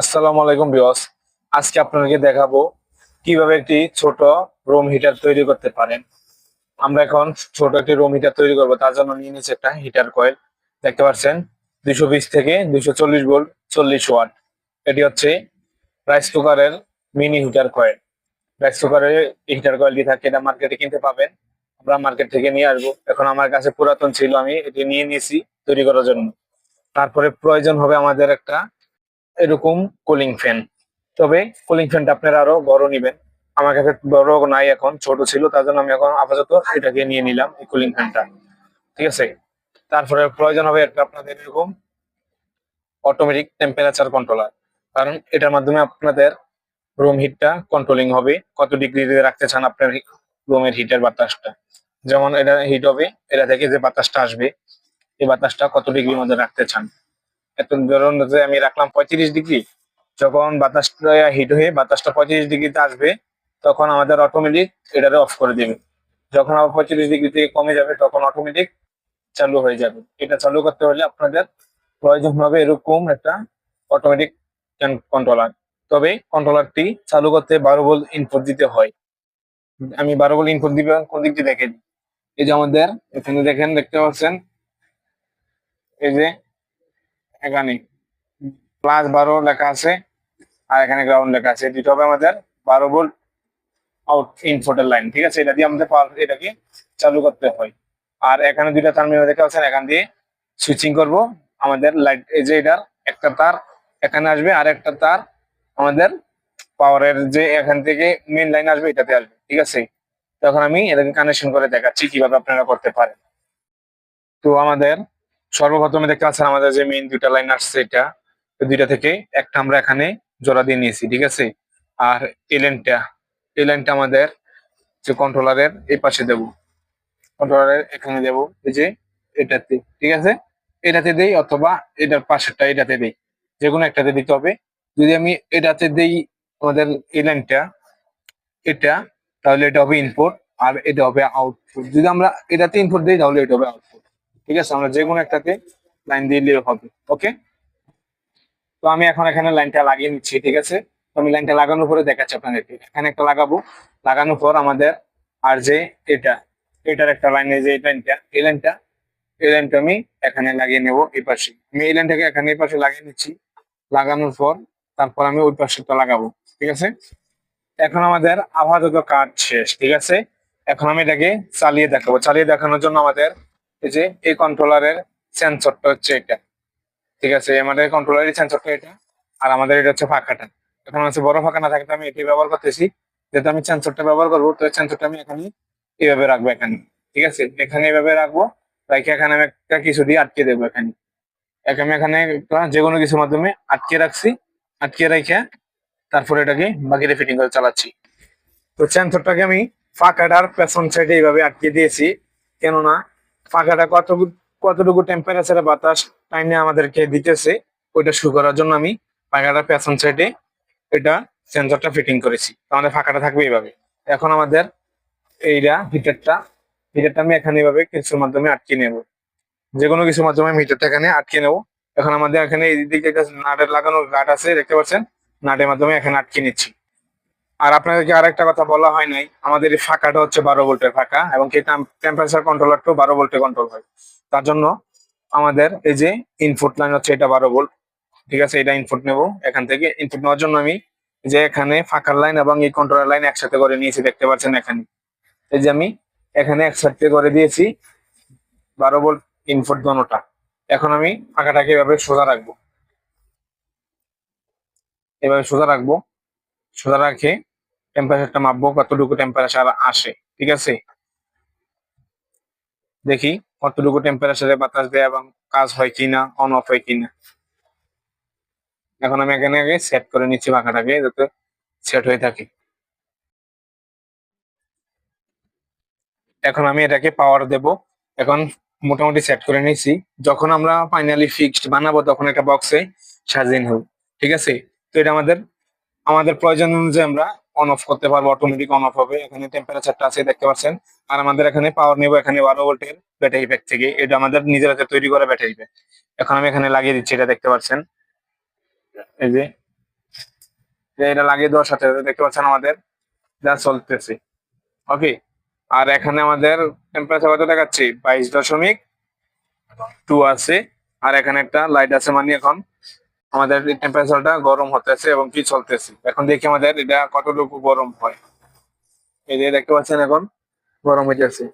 আসসালামু আলাইকুম বিয়স আজকে আপনাদেরকে দেখাবো কীভাবে একটি ছোট রুম হিটার তৈরি করতে পারেন। আমরা এখন ছোট একটি রুম হিটার তৈরি করব, তার জন্য নিয়ে নিয়েছি একটা হিটার কয়েল দেখতে পাচ্ছেন বিশ থেকে দুইশো চল্লিশ ভোল্ট, চল্লিশ ওয়াট। এটি হচ্ছে রাইস কুকারের মিনি হিটার কয়েল রাইস কুকারের হিটার কয়েলটি থাকে, এটা মার্কেটে কিনতে পাবেন। আমরা মার্কেট থেকে নিয়ে আসব। এখন আমার কাছে পুরাতন ছিল, আমি এটি নিয়ে নিয়েছি তৈরি করার জন্য। তারপরে প্রয়োজন হবে আমাদের একটা এরকম কুলিং ফ্যান তবে কুলিং ফ্যানটা আপনারা আরও বড় নিবেন। আমার কাছে বড় নাই এখন, ছোট ছিল, তার জন্য আমি এখন আপাতত এটাকে নিয়ে নিলাম, এই কুলিং ফ্যানটা ঠিক আছে? তারপরে প্রয়োজন হবে আপনাদের এরকম অটোমেটিক টেম্পারেচার কন্ট্রোলার কারণ এটার মাধ্যমে আপনাদের রুম হিটটা কন্ট্রোলিং হবে। কত ডিগ্রিতে রাখতে চান আপনার রুমের হিটের বাতাসটা? যেমন এটা হিট হবে, এটা থেকে যে বাতাসটা আসবে, এই বাতাসটা কত ডিগ্রির মধ্যে রাখতে চান? এত ধরুন আমি রাখলাম পঁয়ত্রিশ ডিগ্রি যখন বাতাসটা হিট হয়ে বাতাসটা পঁয়ত্রিশ ডিগ্রিতে আসবে, তখন আমাদের অটোমেটিক এটারে অফ করে দেবে। যখন আবার পঁয়ত্রিশ ডিগ্রি থেকে কমে যাবে, তখন অটোমেটিক চালু হয়ে যাবে। এটা চালু করতে হলে আপনাদের প্রয়োজন হবে এরকম একটা অটোমেটিক কন্ট্রোলার তবে কন্ট্রোলারটি চালু করতে বারো বল ইনপুট দিতে হয়। আমি বারো বল ইনপুট দিবে, কোন দিক দিয়ে দেখেন এই যে আমাদের, এখানে দেখেন, দেখতে পাচ্ছেন? এই যে এখানে প্লাস বারো লেখা আছে, আর এখানে গ্রাউন্ড লেখা আছে। দুটো হবে আমাদের বারো ভোল্ট আউট ইনপুটের লাইন ঠিক আছে? এটা দিয়ে আমাদের পাওয়ার এটাকে চালু করতে হয়। আর এখানে দুইটা টার্মিনাল দেখতে পাচ্ছেন, এখান দিয়ে সুইচিং করব। আমাদের লাইট এই যে এটার একটা তার এখানে আসবে, আর একটা তার আমাদের পাওয়ারের যে এখান থেকে মেন লাইন আসবে, এটাতে আসবে, ঠিক আছে? তখন আমি এটাকে কানেকশন করে দেখাচ্ছি কীভাবে আপনারা করতে পারেন। তো আমাদের সর্বপ্রথমে দেখতে পাচ্ছেন আমাদের যে মেইন দুইটা লাইন আসছে এটা। দুইটা থেকে একটা আমরা এখানে জোড়া দিয়ে নিয়েছি, ঠিক আছে? আর এই লাইনটা আমাদের যে কন্ট্রোলারের এই পাশে দেব। কন্ট্রোলারের এখানে দেব, এই যে এটাতে, ঠিক আছে? এটাতে দেই অথবা এটার পাশেরটা এটাতে দেই। যে কোনো একটাতে দিতে হবে। যদি আমি এটাতে দেই আমাদের এই লাইনটা এটা, তাহলে এটা হবে ইনপুট আর এটা হবে আউটপুট যদি আমরা এটাতে ইনপুট দিই, তাহলে এটা হবে আউটপুট ঠিক আছে? আমরা যে কোনো একটাতে লাইন দিয়ে দিলে হবে ওকে তো আমি এখন এখানে লাইনটা লাগিয়ে নিচ্ছি, ঠিক আছে? তো আমি লাইনটা লাগানোর পরে দেখাচ্ছি আপনাদেরকে। এখানে একটা লাগাবো। লাগানোর পর আমাদের আর যে এটা, এটার একটা লাইন যে এই লাইনটা এই লাইনটা এই লাইনটা আমি এখানে লাগিয়ে নেব এই পাশে। আমি এই লাইনটাকে এখানে এই পাশে লাগিয়ে নিচ্ছি। লাগানোর পর তারপর আমি ওই পাশেটা লাগাবো, ঠিক আছে? এখন আমাদের আপাতত কাজ শেষ, ঠিক আছে? এখন আমি এটাকে চালিয়ে দেখাবো। চালিয়ে দেখানোর জন্য আমাদের এই যে, এই কন্ট্রোলারের সেন্সরটা হচ্ছে এটা। ঠিক আছে আমাদের কন্ট্রোলারের সেন্সরটা এটা, আর আমাদের এটা হচ্ছে ফাঁকাটা। এখন হচ্ছে বড় ফাঁকা না থাকলে আমি এটি ব্যবহার করতেছি। যেহেতু আমি সেন্সরটা ব্যবহার করব, তো সেন্সরটা আমি এখানে এইভাবে রাখব এখানে। ঠিক আছে, এখানে এইভাবে রাখব রাখে এখানে আমি একটা কিছু দিয়ে আটকে দেবো এখানে। আমি এখানে যে কোনো কিছুর মাধ্যমে আটকে রাখছি, আটকে রেখে তারপরে এটাকে বাকিটা ফিটিং করে চালাচ্ছি। তো সেন্সরটাকে আমি ফাঁকাটার পেছন সাইডে এইভাবে আটকে দিয়েছি, কেননা ফাঁকাটা কতটুকু কতটুকু টেম্পারেচারে বাতাস টাইমে আমাদেরকে দিতেছে, ওইটা শু করার জন্য আমি ফাঁকাটার পেছন সাইডে এটা সেন্সরটা ফিটিং করেছি। আমাদের ফাঁকাটা থাকবে এইভাবে। এখন আমাদের এইটা হিটারটা হিটারটা আমি এখানে এইভাবে কিছুর মাধ্যমে আটকে নেব। যে কোনো কিছুর মাধ্যমে আমি হিটারটা এখানে আটকে নেব। এখন আমাদের এখানে এই দিকে নাটের লাগানো গাট আছে, দেখতে পাচ্ছেন? নাটের মাধ্যমে এখানে আটকে নিচ্ছি। আর আপনাদেরকে আরেকটা কথা বলা হয় নাই, আমাদের এই ফাঁকাটা হচ্ছে বারো ভোল্টের ফাঁকা এবং কি টেম্পারেচার কন্ট্রোলারটাও বারো ভোল্টে কন্ট্রোল হয়। তার জন্য আমাদের এই যে ইনপুট লাইন হচ্ছে এটা বারো ভোল্ট। ঠিক আছে, এটা ইনপুট নেব এখান থেকে। ইনপুট নেওয়ার জন্য আমি যে এখানে ফাঁকার লাইন এবং এই কন্ট্রোলার লাইন একসাথে করে নিয়েছি, দেখতে পাচ্ছেন এখানে। এই যে আমি এখানে একসাথে করে দিয়েছি বারো ভোল্ট ইনপুট দোনোটা এখন আমি ফাঁকাটাকে এভাবে সোজা রাখব। এভাবে সোজা রাখব। সোজা রাখে টেম্পারেচারটা মাপবো, কতটুকু টেম্পারেচার আসে, ঠিক আছে? দেখি কতটুকু টেম্পারেচারে বাতাস দেয় এবং কাজ হয় কিনা অন অফ হয় কিনা। এখন আমি এখানে আগে সেট করে নিচ্ছি পাখাটাকে যাতে সেট হয়ে থাকে। এখন আমি এটাকে পাওয়ার দেব। এখন মোটামুটি সেট করে নিয়েছি যখন আমরা ফাইনালি ফিক্সড বানাবো, তখন একটা বক্সে সাজিয়ে নেব, ঠিক আছে? তো এটা আমাদের আমাদের প্রয়োজন অনুযায়ী আমরা অন অফ করতে পারব অটোমেটিক অন অফ হবে। এখানে টেম্পারেচারটা আছে, দেখতে পাচ্ছেন। আর আমাদের এখানে পাওয়ার নেব এখানে বারো ভোল্টের ব্যাটারি প্যাক থেকে। এটা আমাদের নিজের হাতে তৈরি করা ব্যাটারি প্যাক এখন আমি এখানে লাগিয়ে দিচ্ছি, এটা দেখতে পাচ্ছেন। এই যে, এটা লাগিয়ে দেওয়ার সাথে সাথে দেখতে পাচ্ছেন আমাদের, যা চলতেছে। ওকে আর এখানে আমাদের টেম্পারেচার কত দেখাচ্ছি? বাইশ দশমিক টু আছে। আর এখানে একটা লাইট আছে মানে এখন আমাদের টেম্পারেচারটা গরম হতেছে এবং কি চলতেছে? এখন দেখি আমাদের এটা কতটুকু গরম হয়। এই যে দেখতে পাচ্ছেন এখন, গরম হইতেছে।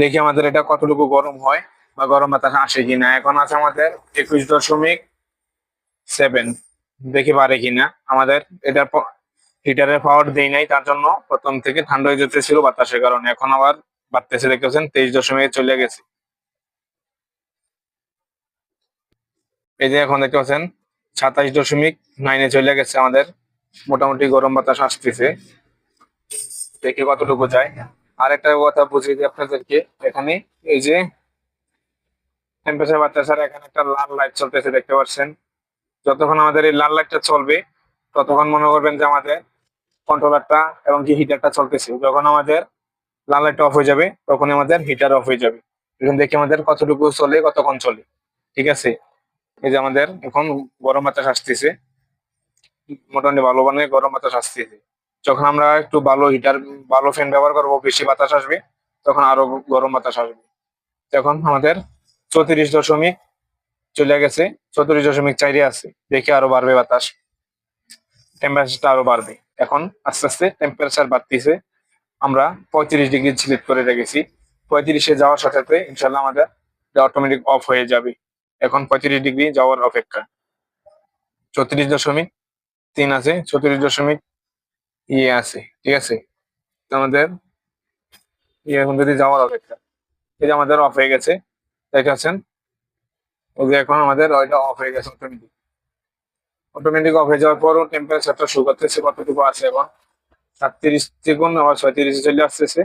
দেখি আমাদের এটা কতটুকু গরম হয় বা গরম বাতাস আসে কিনা। এখন আছে আমাদের একুশ দশমিক সেভেন দেখি পারে কিনা। আমাদের এটা হিটারের পাওয়ার দেই নাই, তার জন্য প্রথম থেকে ঠান্ডা হয়ে যেতেছিল বাতাসের কারণে। এখন আবার বাড়তেছে, দেখতে পাচ্ছেন, তেইশ দশমিক চলে গেছে। এই যে এখন দেখতে পাচ্ছেন সাতাইশ দশমিক নাইনে চলে গেছে আমাদের। মোটামুটি গরম বাতাস আসতেছে। দেখি কতটুকু যায়। আরেকটা কথা বুঝিয়ে দিই আপনাদেরকে, এখানে এই যে টেম্পারেচার বাড়তেছে আর এখানে একটা লাল লাইট চলতেছে, দেখতে পাচ্ছেন। যতক্ষণ আমাদের এই লাল লাইটটা চলবে, ততক্ষণ মনে করবেন যে আমাদের কন্ট্রোলারটা এবং কি হিটারটা চলতেছে, যখন আমাদের লাল লাইটটা অফ হয়ে যাবে তখন আমাদের হিটার অফ হয়ে যাবে। এখন দেখি আমাদের কতটুকু চলে, কতক্ষণ চলে। ঠিক আছে? এই যে আমাদের এখন গরম বাতাস আসতেছে। মোটামুটি ভালো মানে গরম বাতাস আসতেছে। যখন আমরা একটু ভালো হিটার ভালো ফ্যান ব্যবহার করব, বেশি বাতাস আসবে, তখন আরও গরম বাতাস আসবে। এখন আমাদের চৌত্রিশ দশমিক চলে গেছে, চৌত্রিশ দশমিক চাইরে আছে। দেখে আরও বাড়বে বাতাস। টেম্পারেচারটা আরও বাড়বে। এখন আস্তে আস্তে টেম্পারেচার বাড়তিছে। আমরা পঁয়ত্রিশ ডিগ্রি সিলেক্ট করে রেখেছি। পঁয়ত্রিশে যাওয়ার সাথে সাথে ইনশাল্লাহ আমাদের অটোমেটিক অফ হয়ে যাবে। এখন পঁয়ত্রিশ ডিগ্রি যাওয়ার অপেক্ষা। চৌত্রিশ দশমিক তিন আছে চৌত্রিশ দশমিক ইয়ে আছে, ঠিক আছে? আমাদের ইয়ে এখন যদি যাওয়ার অপেক্ষা, এই যে আমাদের অফ হয়ে গেছে দেখাচ্ছেন ওই যে এখন আমাদের ওইটা অফ হয়ে গেছে অটোমেটিক অটোমেটিক অফ হয়ে যাওয়ার পরও টেম্পারেচারটা শু করতেছে কতটুকু আছে এখন সাতত্রিশ থেকে আবার ছয়ত্রিশে চলে আসতেছে।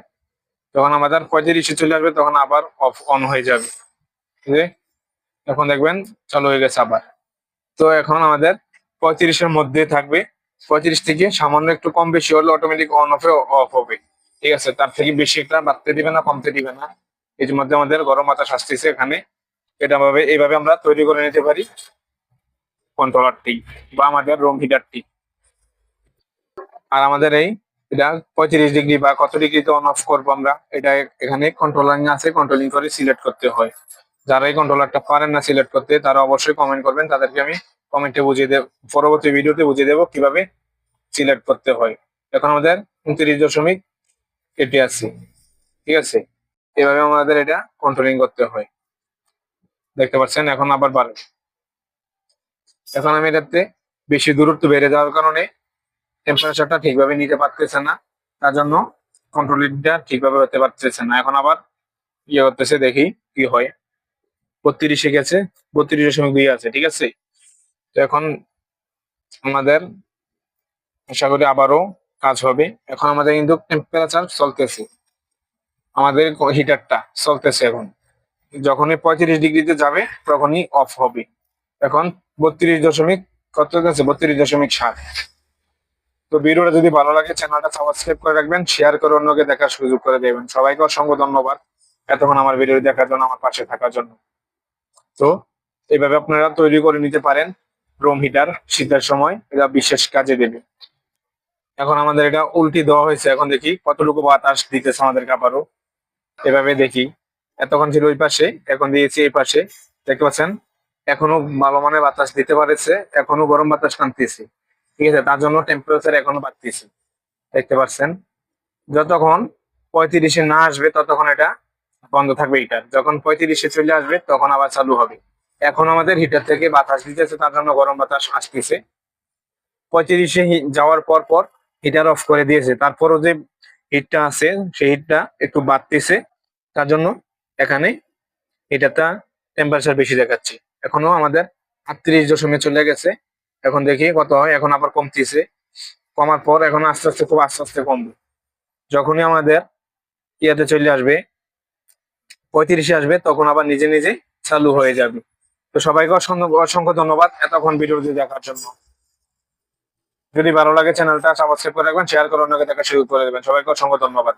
যখন আমাদের পঁয়ত্রিশে চলে আসবে, তখন আবার অফ অন হয়ে যাবে। ঠিক আছে? এখন দেখবেন চালু হয়ে গেছে আবার। তো এখন আমাদের পঁয়ত্রিশের মধ্যে থাকবে। পঁয়ত্রিশ থেকে সামান্য একটু কম বেশি হলে অটোমেটিক অন অফে অফ হবে। ঠিক আছে? তার থেকে বেশি একটা বাড়তে দিবে না, কমতে দিবে না। এর মধ্যে আমাদের গরম বাতাস আসতেছে এখানে। এটা ভাবে এইভাবে আমরা তৈরি করে নিতে পারি। কন্ট্রোলারটি বা আমাদের রুম হিটারটি আর আমাদের এই এটা পঁয়ত্রিশ ডিগ্রি বা কত ডিগ্রিতে অন অফ করব আমরা, এটা এখানে কন্ট্রোলিং আছে। কন্ট্রোলিং করে সিলেক্ট করতে হয়। যারা এই কন্ট্রোলারটা পারেন না সিলেক্ট করতে, তারা অবশ্যই কমেন্ট করবেন। তাদেরকে আমি কমেন্টে বুঝিয়ে দেব, পরবর্তী ভিডিওতে বুঝিয়ে দেবো কীভাবে সিলেক্ট করতে হয়। এখন আমাদের উনত্রিশ দশমিক এটি আছে ঠিক আছে? এভাবে আমাদের এটা কন্ট্রোলিং করতে হয়। দেখতে পাচ্ছেন, এখন আবার বাড়ে। এখন আমি এটাতে বেশি দূরত্ব বেড়ে যাওয়ার কারণে টেম্পারেচারটা ঠিকভাবে নিতে পারতেছে না। তার জন্য কন্ট্রোলিংটা ঠিকভাবে হতে পারতেছে না। এখন আবার ইয়ে করতেছে, দেখি কি হয়। বত্রিশে গেছে বত্রিশ দশমিক দুই আছে, ঠিক আছে? তো এখন আমাদের, আশা করি আবারও কাজ হবে। এখন আমাদের কিন্তু টেম্পারেচার চলতেছে। আমাদের হিটারটা চলতেছে এখন। যখনই পঁয়ত্রিশ ডিগ্রিতে যাবে, তখনই অফ হবে। এখন বত্রিশ দশমিক কত আছে বত্রিশ দশমিক সাত। তো ভিডিওটা যদি ভালো লাগে চ্যানেলটা সাবস্ক্রাইব করে রাখবেন শেয়ার করে অন্যকে দেখার সুযোগ করে দেবেন। সবাইকে অসংখ্য ধন্যবাদ এতক্ষণ আমার ভিডিও দেখার জন্য, আমার পাশে থাকার জন্য। তো এইভাবে আপনারা তৈরি করে নিতে পারেন রুম হিটার শীতের সময়। এটা বিশেষ কাজে দেবে। এখন আমাদের এটা উল্টি দেওয়া হয়েছে। এখন দেখি কতটুকু বাতাস দিতেছে আমাদেরকে আবারও। এভাবে দেখি। এতক্ষণ ছিল ওই পাশে, এখন দিয়েছি এই পাশে। দেখতে পাচ্ছেন? এখনও ভালো মানের বাতাস দিতে পারেছে। এখনও গরম বাতাস টানতেছে ঠিক আছে? তার জন্য টেম্পারেচার এখনও বাড়তেছে। দেখতে পাচ্ছেন? যতক্ষণ পঁয়ত্রিশে না আসবে, ততক্ষণ এটা বন্ধ থাকবে হিটার যখন পঁয়ত্রিশে চলে আসবে, তখন আবার চালু হবে। এখন আমাদের হিটার থেকে বাতাস দিতেছে, তার জন্য গরম বাতাস আসতেছে। পঁয়ত্রিশে যাওয়ার পর পর হিটার অফ করে দিয়েছে। তারপরও যে হিটটা আছে, সেই হিটটা একটু বাড়তেছে। তার জন্য এখানে হিটারটা টেম্পারেচার বেশি দেখাচ্ছে। এখনও আমাদের আটত্রিশ দশমে চলে গেছে। এখন দেখি কত হয়, এখন আবার কমতেছে। কমার পর এখন আস্তে আস্তে খুব আস্তে আস্তে কমবে। যখনই আমাদের ইয়াতে চলে আসবে পঁয়ত্রিশে আসবে, তখন আবার নিজে নিজে চালু হয়ে যাবে। তো সবাইকে অসংখ্য অসংখ্য ধন্যবাদ এতক্ষণ ভিডিওটি দেখার জন্য। যদি ভালো লাগে চ্যানেলটা সাবস্ক্রাইব করে রাখবেন, শেয়ার করে অন্যকে দেখা শুরু করে দেবেন। সবাইকে অসংখ্য ধন্যবাদ।